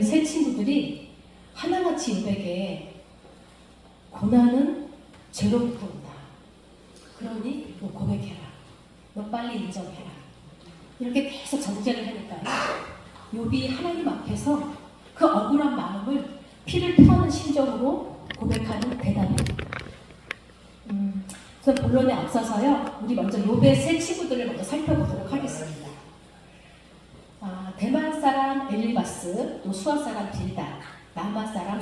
세 친구들이 하나같이 유백에 고난은 죄로부터 온다. 그러니 너 고백해라. 너 빨리 인정해라. 이렇게 계속 정죄를 하니까요. 욥이 하나님 앞에서 그 억울한 마음을 피를 토하는 심정으로 고백하는 대답입니다. 음, 그래서 본론에 앞서서요. 우리 먼저 욥의 세 친구들을 먼저 살펴보도록 하겠습니다. 아, 대만 사람 엘리바스, 또 수아 사람 빌다, 남아 사람.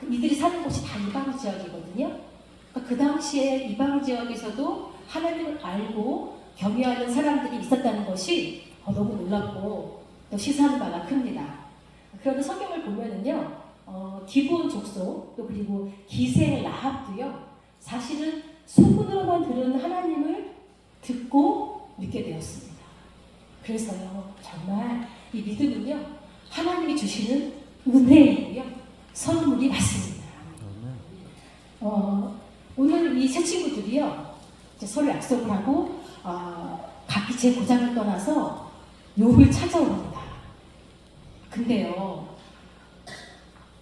그 이들이 사는 곳이 다 이방 지역이거든요. 그러니까 그 당시에 이방 지역에서도 하나님을 알고 경외하는 사람들이 있었다는 것이 어, 너무 놀랍고 또 시사하는 바가 큽니다. 그런데 성경을 보면은요, 어, 기브온 족속 또 그리고 기생 라합도요, 사실은 소문으로만 들은 하나님을 듣고 믿게 되었습니다. 그래서요, 정말 이 믿음은요, 하나님이 주시는 은혜이고요, 선물이 맞습니다. 어, 오늘 이 세 친구들이요, 이제 서로 약속을 하고, 어, 각기 제 고장을 떠나서 욥을 찾아옵니다. 근데요,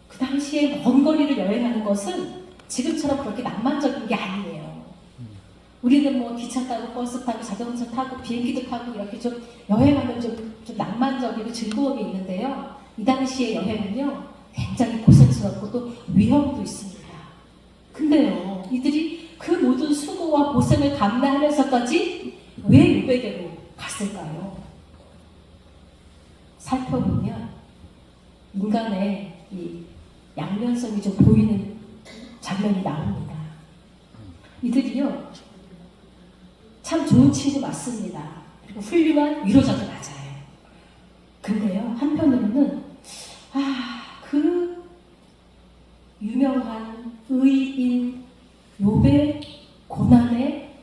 그 당시에 먼 거리를 여행하는 것은 지금처럼 그렇게 낭만적인 게 아니에요. 우리는 뭐 기차 타고 버스 타고 자동차 타고 비행기도 타고 이렇게 좀 여행하면 좀, 좀 낭만적이고 즐거움이 있는데요. 이 당시의 여행은요, 굉장히 고생스럽고 또 위험도 있습니다. 근데요, 이들이 그 모든 수고와 고생을 감내하면서까지 왜 유배계로 갔을까요? 살펴보면 인간의 이 양면성이 좀 보이는 장면이 나옵니다. 이들이요, 참 좋은 친구 맞습니다. 그리고 훌륭한 위로자도 맞아요. 근데요, 한편으로는, 아, 그 유명한 의인 욥의 고난의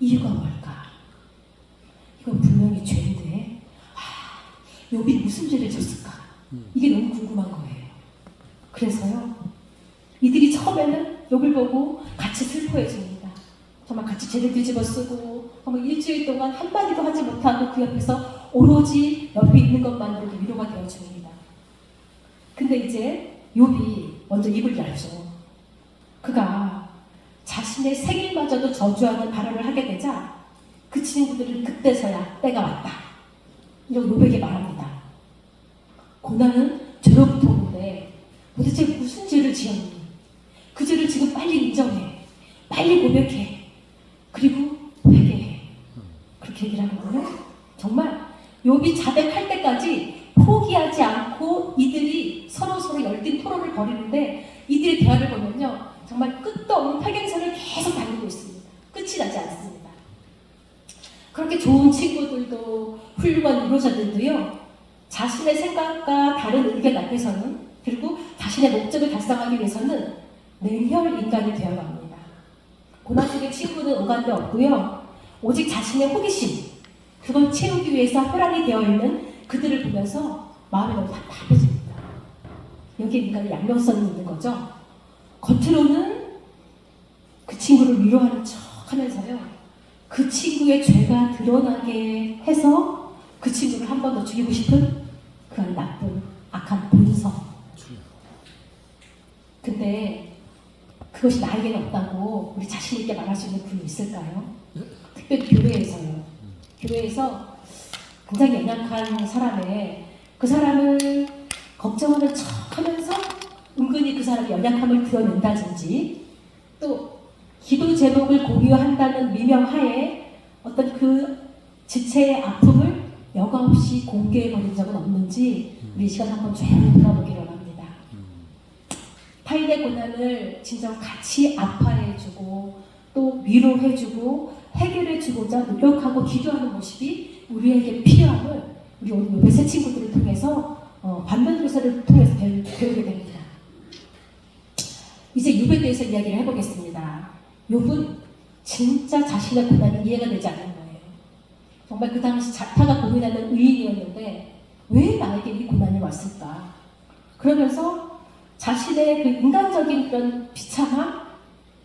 이유가 뭘까? 이건 분명히 죄인데, 아, 욥이 무슨 죄를 졌을까? 이게 너무 궁금한 거예요. 그래서요, 이들이 처음에는 욥을 보고 같이 슬퍼해 줍니다. 정말 같이 죄를 뒤집어 쓰고, 정말 일주일 동안 한마디도 하지 못하고 그 옆에서 오로지 옆에 있는 것만으로도 위로가 되어 줍니다. 근데 이제 욥이 먼저 입을 열죠. 그가 자신의 생일마저도 저주하는 발언을 하게 되자 그 친구들은 그때서야 때가 왔다. 이런 욥에게 말합니다. 고난은 죄로부터 오는데 도대체 무슨 죄를 지었니? 그 죄를 지금 빨리 인정해. 빨리 고백해. 그리고 회개해. 그렇게 얘기를 하거든요. 정말 욥이 자백할 때까지 포기하지 않고 이들이 서로 서로 열띤 토론을 벌이는데 이들의 대화를 보면요. 정말 끝도 없는 팔경선을 계속 달리고 있습니다. 끝이 나지 않습니다. 그렇게 좋은 친구들도 훌륭한 위로자들도요. 자신의 생각과 다른 의견 앞에서는 그리고 자신의 목적을 달성하기 위해서는 냉혈 인간이 되어갑니다. 고난 속의 친구는 오간데 없고요. 오직 자신의 호기심, 그걸 채우기 위해서 혈안이 되어 있는 그들을 보면서 마음이 너무 답답해집니다. 여기 인간의 양면성이 있는 거죠. 겉으로는 그 친구를 위로하는 척 하면서요. 그 친구의 죄가 드러나게 해서 그 친구를 한 번 더 죽이고 싶은 그런 나쁜 악한 본성. 근데 그것이 나에게는 없다고 우리 자신 있게 말할 수 있는 분이 있을까요? 특별히 교회에서요. 교회에서 굉장히 연약한 사람의 그 사람을 걱정하는 척 하면서 은근히 그 사람의 연약함을 드러낸다든지 또 기도 제목을 공유한다는 미명하에 어떤 그 지체의 아픔을 여과 없이 공개해버린 적은 없는지 우리 이 시간 한번 조용히 돌아보기로 합니다. 타인의 고난을 진정 같이 아파해주고 또 위로해주고 해결해 주고자 노력하고 기도하는 모습이 우리에게 필요함을 우리 오늘 요배 새 친구들을 통해서 어, 반면 교사를 통해서 배우, 배우게 됩니다. 이제 욥에 대해서 이야기를 해보겠습니다. 욥은 진짜 자신의 고난이 이해가 되지 않는 거예요. 정말 그 당시 자타가 고민하는 의인이었는데 왜 나에게 이 고난이 왔을까? 그러면서 자신의 그 인간적인 그런 비참함,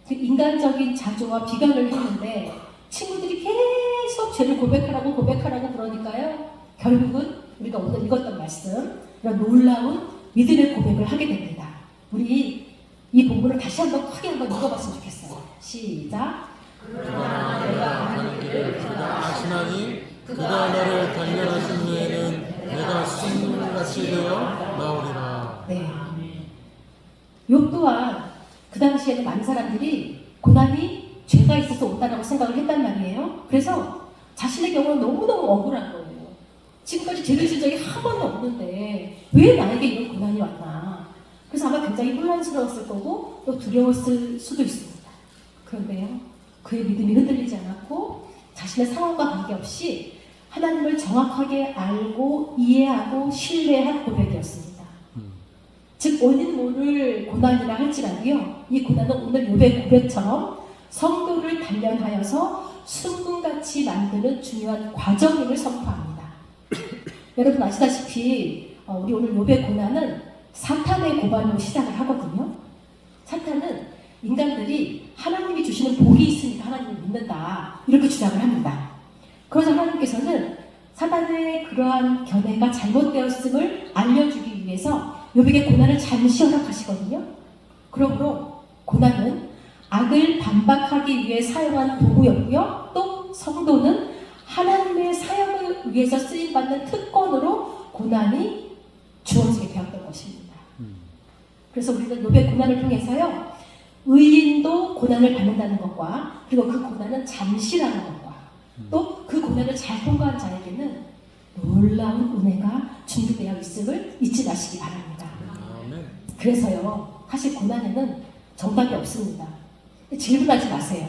그 인간적인 자조와 비관을 했는데 친구들이 계속 죄를 고백하라고 고백하라고 그러니까요. 결국은 우리가 오늘 읽었던 말씀 이런 놀라운 믿음의 고백을 하게 됩니다. 우리 이 본문을 다시 한번 크게 한번 읽어봤으면 좋겠어요. 시작. 그러나 내가 가는 길을 그가 아시나니 그가 나를 단련하신 후에는 내가 승같이 되어 나오리라. 네. 욥 또한 그 당시에는 많은 사람들이 고난이 죄가 있어서 온다라고 생각을 했단 말이에요. 그래서 자신의 경우는 너무너무 억울한 거예요. 지금까지 죄를 진 적이 한 번도 없는데 왜 나에게 이런 고난이 왔나. 그래서 아마 굉장히 혼란스러웠을 거고 또 두려웠을 수도 있습니다. 그런데요. 그의 믿음이 흔들리지 않았고 자신의 상황과 관계없이 하나님을 정확하게 알고 이해하고 신뢰한 고백이었습니다. 즉 원인 모를 고난이라 할지라도요 이 고난은 오늘 요배 고백처럼 성도를 단련하여서 순금같이 만드는 중요한 과정임을 선포합니다. 여러분 아시다시피 어, 우리 오늘 요배 고난은 사탄의 고발로 시작을 하거든요. 사탄은 인간들이 하나님이 주시는 복이 있으니까 하나님을 믿는다 이렇게 주장을 합니다. 그러자 하나님께서는 사단의 그러한 견해가 잘못되었음을 알려주기 위해서 요백의 고난을 잠시 허락하시거든요. 그러므로 고난은 악을 반박하기 위해 사용한 도구였고요. 또 성도는 하나님의 사역을 위해서 쓰임받는 특권으로 고난이 주어지게 되었던 것입니다. 그래서 우리는 요백 고난을 통해서요. 의인도 고난을 받는다는 것과 그리고 그 고난은 잠시라는 것과 또 그 고난을 잘 통과한 자에게는 놀라운 은혜가 준비되어 있음을 잊지 마시기 바랍니다. 그래서요, 사실 고난에는 정답이 없습니다. 질문하지 마세요.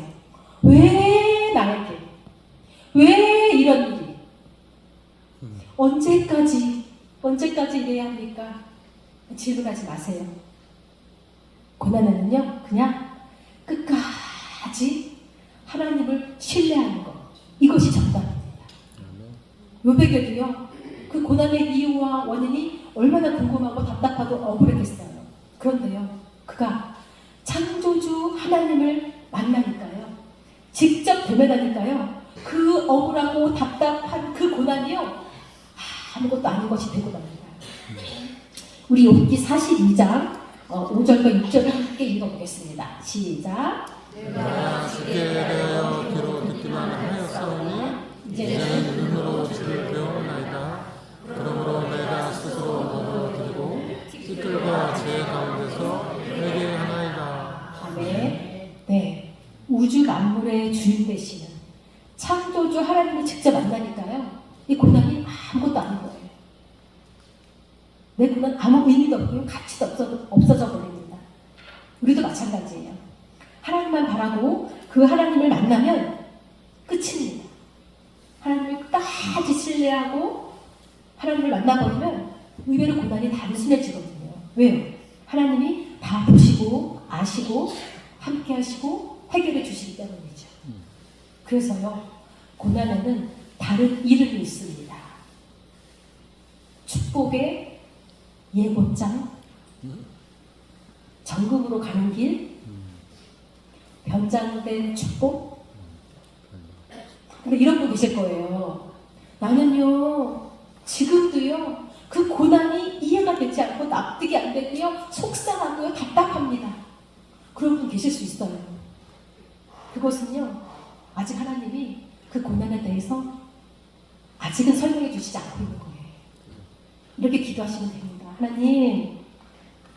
왜 나에게? 왜 이런 일이? 언제까지, 언제까지 이래야 합니까? 질문하지 마세요. 고난에는요, 그냥 끝까지 하나님을 신뢰하는 것. 이것이 정답입니다. 요백에도요, 그 고난의 이유와 원인이 얼마나 궁금하고 답답하고 억울했겠어요. 그런데요, 그가 창조주 하나님을 만나니까요, 직접 대면하니까요, 그 억울하고 답답한 그 고난이요, 아무것도 아닌 것이 되고 맙니다. 우리 욥기 42장 어, 5절과 6절을 함께 읽어보겠습니다. 시작. 내가 주께 대하여 귀로 듣기만 하였사오니 이제는 눈으로 주를 배우나이다. 그러므로 내가 스스로 너로 드리고 띠끌과 제 가운데서 내게 하나이 다. 아멘. 네. 우주 만물의 주인 되시는 창조주 하나님을 직접 만나니까요. 이 고난이 아무것도 아닌 거예요. 내 고난 아무 의미도 없고 가치도 없어, 없어져 버립니다. 우리도 마찬가지예요. 하나님만 바라고 그 하나님을 만나면 끝입니다. 하나님을 끝까지 신뢰하고 하나님을 만나버리면 의외로 고난이 단순해지거든요. 왜요? 하나님이 다 보시고 아시고 함께 하시고 해결해 주시기 때문이죠. 그래서요, 고난에는 다른 이름이 있습니다. 축복의 예고장, 정금으로 가는 길, 변장된 축복. 근데 이런 분 계실 거예요. 나는요, 지금도요, 그 고난이 이해가 되지 않고 납득이 안 되고요, 속상하고요, 답답합니다. 그런 분 계실 수 있어요. 그것은요, 아직 하나님이 그 고난에 대해서 아직은 설명해 주시지 않고 있는 거예요. 이렇게 기도하시면 됩니다. 하나님,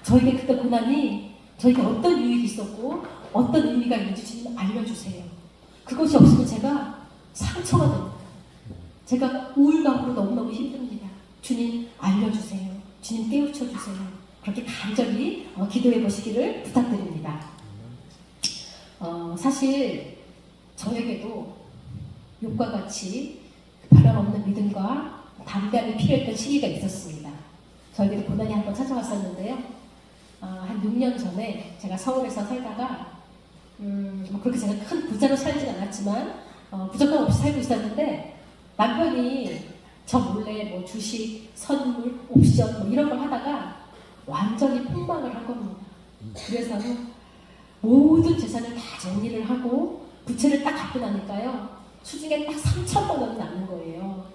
저에게 그때 고난이 저에게 어떤 유익이 있었고 어떤 의미가 있는지 알려주세요. 그것이 없으면 제가 상처가 됩니다. 제가 우울감으로 너무너무 힘듭니다. 주님 알려주세요. 주님 깨우쳐 주세요. 그렇게 간절히 어, 기도해 보시기를 부탁드립니다. 어, 사실 저에게도 욕과 같이 바람 없는 믿음과 담대함이 필요했던 시기가 있었습니다. 저에게도 고난이 한 번 찾아왔었는데요. 어, 한 6년 전에 제가 서울에서 살다가 음, 뭐 그렇게 제가 큰 부자로 살진 않았지만 어, 부족함 없이 살고 있었는데 남편이 저 몰래 뭐 주식, 선물, 옵션 뭐 이런 걸 하다가 완전히 폭망을 한 겁니다. 그래서는 모든 재산을 다 정리를 하고 부채를 딱 갚고 나니까요 수중에 딱 3천만 원이 남는 거예요.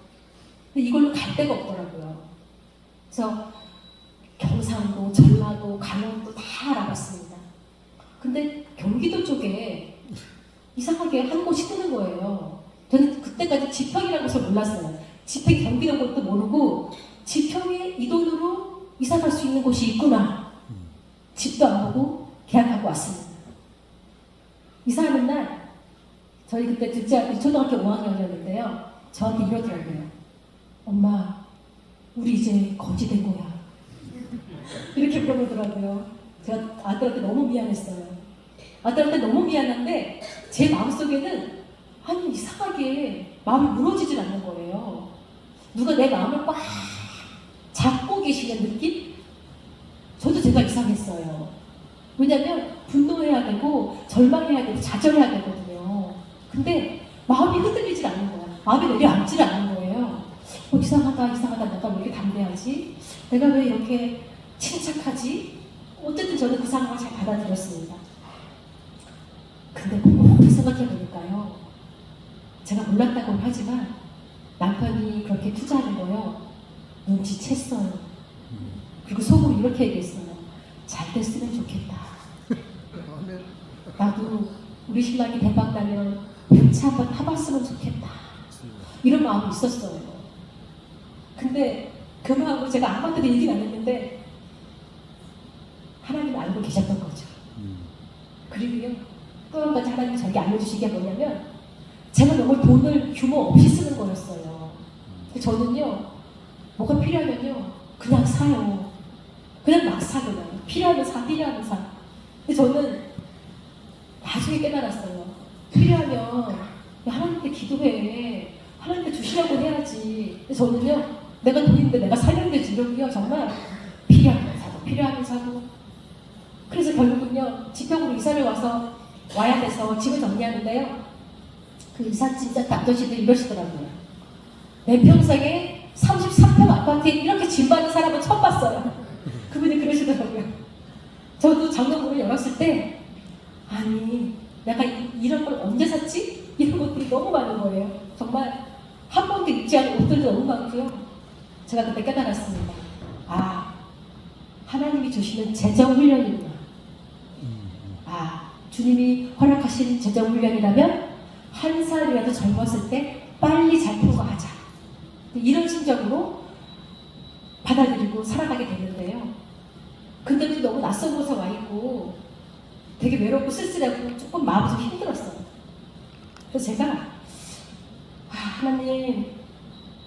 근데 이걸로 갈 데가 없더라고요. 그래서 경상도, 전라도, 강원도 다 알아봤습니다. 근데 경기도 쪽에 이상하게 한 곳이 뜨는 거예요. 저는 그때까지 지평이라는 것을 몰랐어요. 지평이 경기도 것도 모르고 지평에 이 돈으로 이사 갈 수 있는 곳이 있구나. 집도 안 보고 계약하고 왔습니다. 이사하는 날 저희 그때 둘째 초등학교 5학년이었는데요. 저한테 이러더라고요. 엄마, 우리 이제 거지 된 거야. 이렇게 물어보더라고요. 제가 아들한테 너무 미안했어요. 아들한테 너무 미안한데 제 마음속에는 아니 이상하게 마음이 무너지질 않는 거예요. 누가 내 마음을 꽉 계시는 느낌? 저도 제가 이상했어요. 왜냐면 분노해야 되고 절망해야 되고 좌절해야 되거든요. 근데 마음이 흔들리질 않는 거야. 마음이 내려앉질 않는 거예요. 어, 이상하다, 이상하다. 내가 왜 이렇게 담대하지? 내가 왜 이렇게 침착하지? 어쨌든 저는 그 상황을 잘 받아들였습니다. 근데 꼭 생각해 보니까요. 제가 몰랐다고는 하지만 남편이 그렇게 투자하는 거요. 눈치챘어요. 그리고 속으로 이렇게 얘기했어요. 잘 됐으면 좋겠다. 나도 우리 신랑이 대박 나면 ben치 한번 타봤으면 좋겠다. 이런 마음이 있었어요. 근데 그 마음으로 제가 아무한테도 얘기는 안 했는데 하나님 알고 계셨던 거죠. 그리고요 또 한 가지 하나님 저에게 알려주신 게 뭐냐면 제가 너무 돈을 규모 없이 쓰는 거였어요. 저는요 뭐가 필요하면요 그냥 사요. 그냥 막사 그냥 필요하면 사 필요하면 사. 근데 저는 나중에 깨달았어요. 필요하면 야, 하나님께 기도해. 하나님께 주시라고 해야지. 근데 저는요 내가 돈 있는데 내가 살면 되지 이러고요 정말 필요하면 사고 필요하면 사고 그래서 결국은요 지평으로 이사를 와서 와야 돼서 집을 정리하는데요 그 이사 진짜 남자친들 이러시더라고요 내 평생에 33평 아파트에 이렇게 짐 많은 사람은 처음 봤어요. 그분이 그러시더라고요. 저도 장롱문을 열었을 때 아니 내가 이, 이런 걸 언제 샀지? 이런 것들이 너무 많은 거예요. 정말 한 번도 입지 않은 옷들도 너무 많고요. 제가 그때 깨달았습니다. 아 하나님이 주시는 재정 훈련이구나 아, 주님이 허락하신 재정 훈련이라면 한 살이라도 젊었을 때 빨리 잘 통과하자. 이런 심정으로 받아들이고 살아가게 됐는데요. 근데 또 너무 낯선 곳에 와 있고 되게 외롭고 쓸쓸하고 조금 마음이 좀 힘들었어요. 그래서 제가 아, 하나님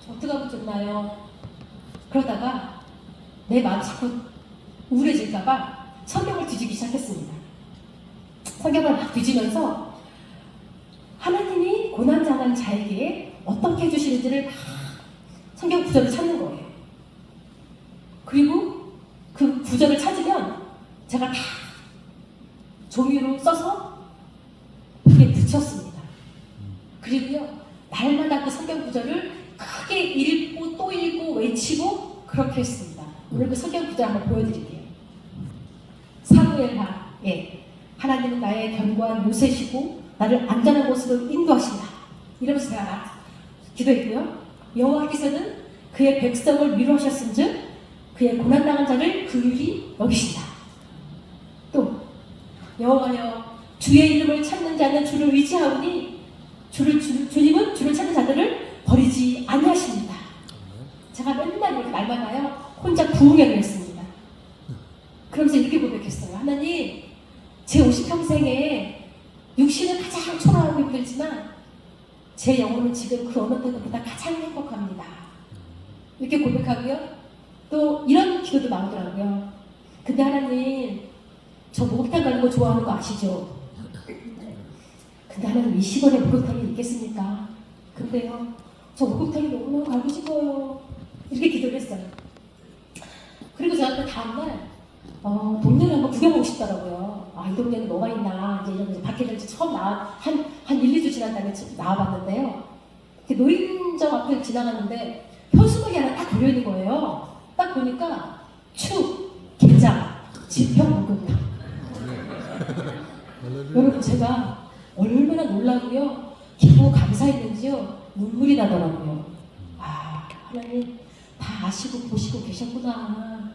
어떻게 하면 좋나요? 그러다가 내 마음이 자꾸 우울해질까봐 성경을 뒤지기 시작했습니다. 성경을 막 뒤지면서 하나님이 고난당한 자에게 어떻게 해주시는지를 막 성경 구절을 찾는 거예요. 그리고 그 구절을 찾으면 제가 다 종이로 써서 벽에 붙였습니다. 그리고요, 날마다 그 성경 구절을 크게 읽고 또 읽고 외치고 그렇게 했습니다. 오늘 그 성경 구절 한번 보여드릴게요. 사무엘하, 예. 하나님은 나의 견고한 요새시고 나를 안전한 곳으로 인도하신다. 이러면서 제가 막 기도했고요. 여호와께서는 그의 백성을 위로하셨은즉 그의 고난당한 자를 긍휼히 여기신다. 또 여호와여 주의 이름을 찾는 자는 주를 의지하오니 주를 주, 주님은 주를 찾는 자들을 버리지 아니하십니다. 제가 맨날 이렇게 날마다요 혼자 부흥회를 했습니다. 그러면서 이렇게 고백했어요. 하나님 제 50평생에 육신은 가장 초라하고 힘들지만 제 영혼은 지금 그 어느 때보다 가장 행복합니다. 이렇게 고백하고요. 또 이런 기도도 나오더라고요. 근데 하나님 저 목욕탕 가는 거 좋아하는 거 아시죠? 근데 하나님 이 시골에 목욕탕이 있겠습니까? 근데요 저 목욕탕이 너무너무 가고 싶어요. 이렇게 기도를 했어요. 그리고 그 다음날 어, 동네를 한번 구경하고 싶더라고요. 아, 이 동네는 뭐가 있나. 이제 이러면서 밖에 이제 처음 나와, 한, 한 1, 2주 지난 다음에 지- 나와봤는데요. 노인정 앞을 지나가는데 현수막이 하나 딱 걸려있는 거예요. 딱 보니까 축, 게장, 지평 목욕탕. 여러분, 제가 얼마나 놀라고요. 기쁘고 감사했는지요. 눈물이 나더라고요. 아, 하나님 다 아시고 보시고 계셨구나.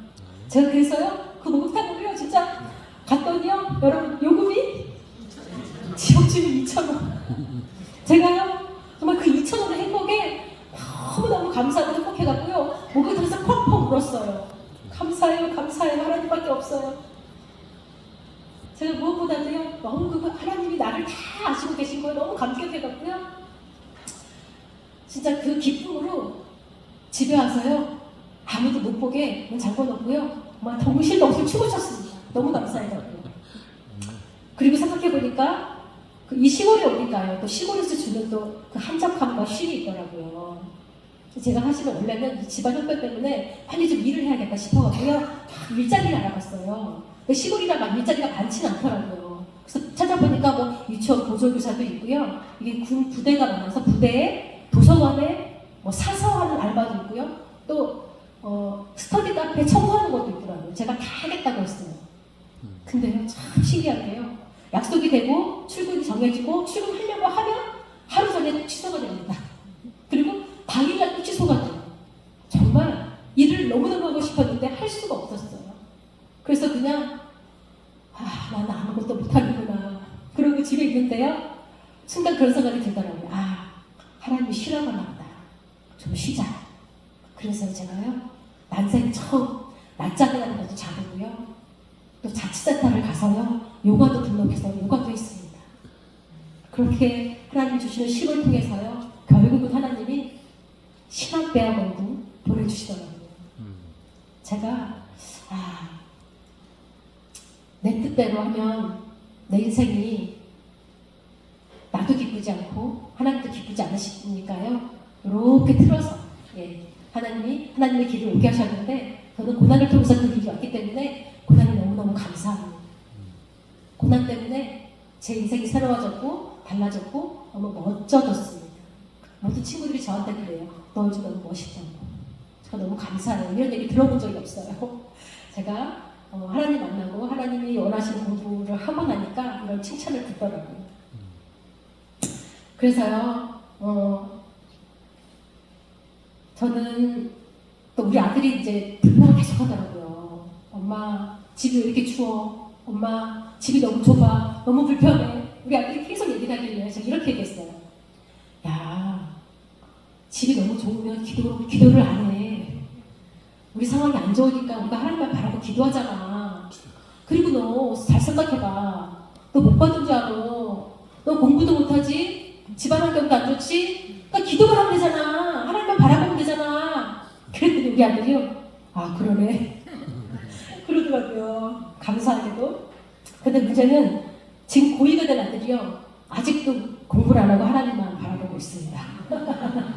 제가 그래서요 그 목욕탕을요 진짜 갔더니요 여러분 요금이 지역주민 2천 원. 제가요 정말 그 2천 원의 행복에 너무너무 감사하고 행복해갖고요 목욕탕에서 펑펑 울었어요. 감사해요 감사해요 하나님밖에 없어요. 제가 무엇보다도요 너무 그 하나님이 나를 다 아시고 계신 거에 너무 감격해갖고요 진짜 그 기쁨으로 집에 와서요 아무도 못 보게 문 잠궈놓고요 정말 정신없이 춤을 췄습니다. 너무 감사해갖고 그리고 생각해보니까 그 이 시골이 어딜까요? 또 시골에서 주는 또 그 한적함과 쉼이 있더라고요. 제가 사실은 원래는 이 집안 형편 때문에 빨리 좀 일을 해야겠다 싶어가지고요. 막 일자리를 알아봤어요. 근데 시골이라 막 일자리가 많지는 않더라고요. 그래서 찾아보니까 뭐 유치원 보조교사도 있고요. 이게 군 부대가 많아서 부대에 도서관에 뭐 사서 하는 알바도 있고요. 또 어, 스터디 카페 청소하는 것도 있더라고요. 제가 다 하겠다고 했어요. 근데요, 참 신기한 게요. 약속이 되고 출근이 정해지고 출근하려고 하면 하루 전에 취소가 됩니다. 그리고 당일날 또 취소가 돼요. 정말 일을 너무너무 하고 싶었는데 할 수가 없었어요. 그래서 그냥 아, 나는 아무것도 못하는구나. 그러고 집에 있는데요. 순간 그런 생각이 들더라고요. 아, 하나님이 싫어하나 보다. 좀 쉬자. 그래서 제가요. 난생 처음 낮잠이라는 것도 자고요. 또 자취센터를 가서요. 요가도 등록해서 요가도 했습니다. 그렇게 쉼을 통해서요. 결국은 하나님이 신학대학원도 보내주시더라고요. 제가 아, 내 뜻대로 하면 내 인생이 나도 기쁘지 않고 하나님도 기쁘지 않으시니까요. 이렇게 틀어서 예, 하나님이 하나님의 길을 오게 하셨는데 저는 고난을 통해서 그 길이 왔기 때문에 고난이 너무너무 감사합니다. 고난 때문에 제 인생이 새로워졌고 달라졌고 너무 멋져졌습니다. 모든 친구들이 저한테 그래요. 너 요즘 너무 멋있다고. 제가 너무 감사해요. 이런 얘기 들어본 적이 없어요. 제가 어, 하나님 만나고 하나님이 원하시는 공부를 하고 나니까 이런 칭찬을 듣더라고요. 그래서요, 어, 저는 또 우리 아들이 이제 불평을 계속 하더라고요. 엄마, 집이 왜 이렇게 추워? 엄마, 집이 너무 좁아. 너무 불편해. 우리 아들이 계속 얘기를 하길래 제가 이렇게 얘기했어요. 야, 집이 너무 좋으면 기도, 기도를 안 해. 우리 상황이 안 좋으니까 우리가 하나님만 바라고 기도하잖아. 그리고 너 잘 생각해봐. 너 못 받은 줄 알아. 너 공부도 못하지? 집안 환경도 안 좋지? 그러니까 기도만 하면 되잖아. 하나님만 바라보면 되잖아. 그랬더니 우리 아들이요. 아, 그러네. 그러더라고요. 감사하게도. 근데 문제는 지금 고2가 된 아들이요. 아직도 공부를 안 하고 하나님만 바라보고 있습니다.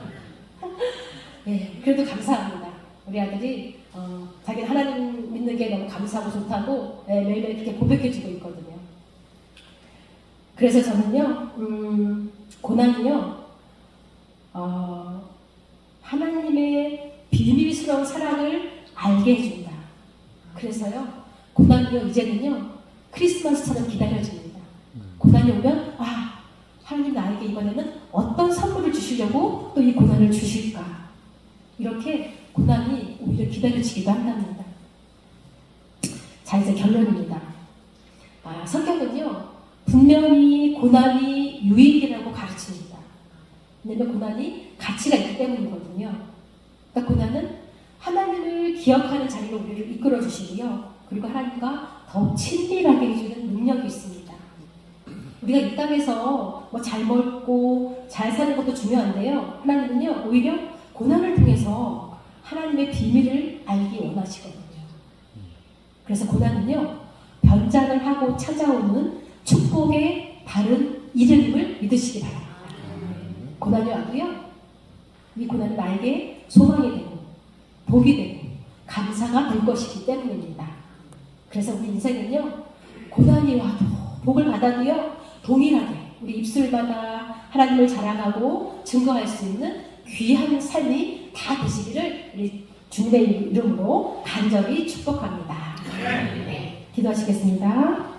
예, 그래도 감사합니다. 우리 아들이 어, 자기 하나님 믿는 게 너무 감사하고 좋다고 예, 매일매일 그렇게 고백해주고 있거든요. 그래서 저는요, 음, 고난이요, 어, 하나님의 비밀스러운 사랑을 알게 해준다. 그래서요, 고난이요, 이제는요, 크리스마스처럼 기다려집니다. 오면, 아, 하나님 나에게 이번에는 어떤 선물을 주시려고 또 이 고난을 주실까. 이렇게 고난이 오히려 기다려지기도 한답니다. 자, 이제 결론입니다. 아, 성경은요, 분명히 고난이 유익이라고 가르칩니다. 왜냐면 고난이 가치가 있기 때문이거든요. 그러니까 고난은 하나님을 기억하는 자리로 우리를 이끌어 주시고요. 그리고 하나님과 더욱 친밀하게 해주는 능력이 있습니다. 우리가 이 땅에서 뭐 잘 먹고 잘 사는 것도 중요한데요. 하나님은요, 오히려 고난을 통해서 하나님의 비밀을 알기 원하시거든요. 그래서 고난은요, 변장을 하고 찾아오는 축복의 바른 이름을 믿으시기 바랍니다. 고난이 와도요, 이 고난은 나에게 소망이 되고, 복이 되고, 감사가 될 것이기 때문입니다. 그래서 우리 인생은요, 고난이 와도, 복을 받아도요, 동일하게 우리 입술마다 하나님을 자랑하고 증거할 수 있는 귀한 삶이 다 되시기를 우리 주님의 이름으로 간절히 축복합니다. 네, 기도하시겠습니다.